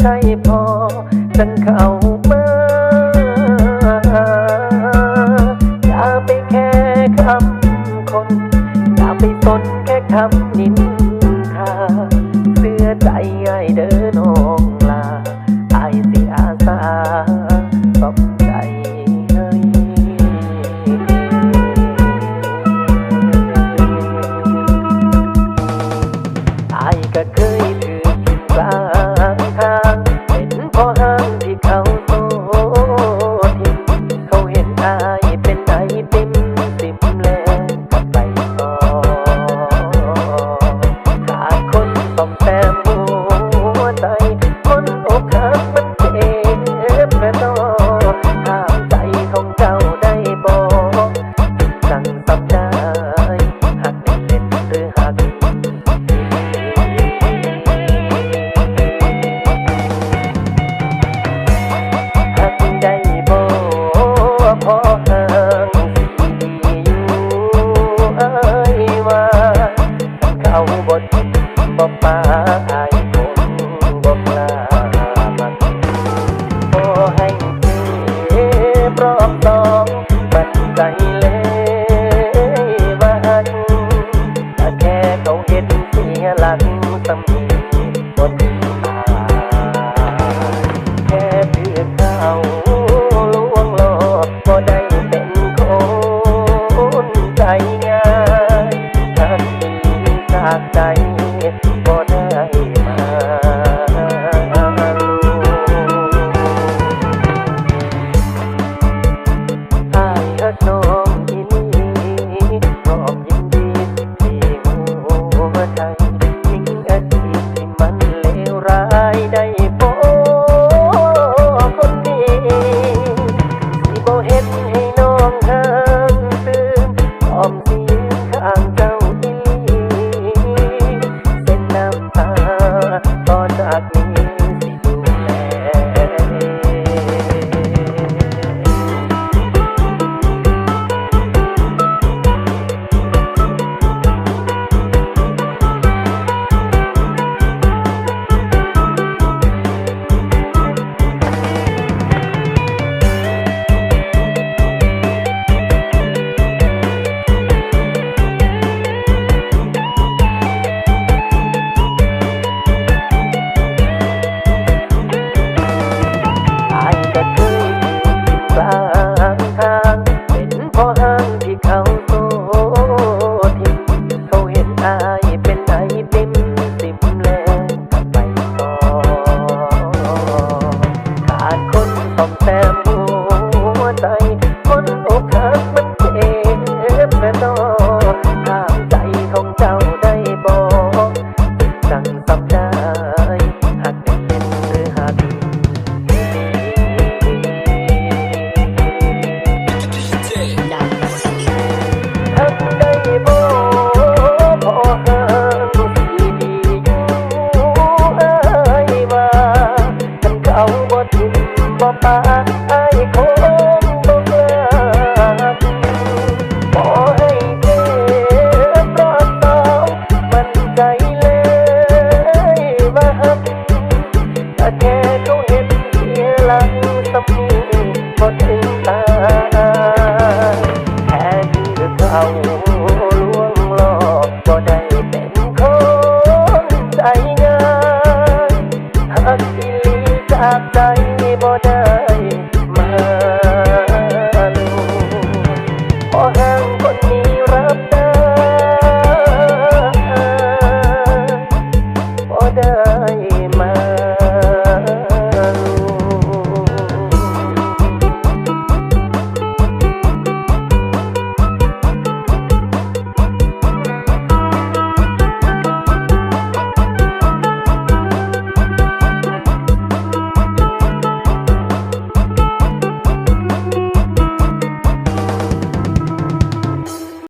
ใจพอฉันเข้ามาอย่าไปแค่คำคนอย่าไปสนแค่คำนินทาเสื้อใจไอ้เดินนองลาไอ้เสียสาตบใจไอก็เคย ปาไอ้คงบอกลาขอให้เธอรอดต่อมันใจเลยว่าฮักถ้าแค่เขาเห็นเพียหลังสำนีพอถึงตายแค่ที่เขาล้วงหลอกก็ได้เป็นคนใจง่ายฮักอีลีจะ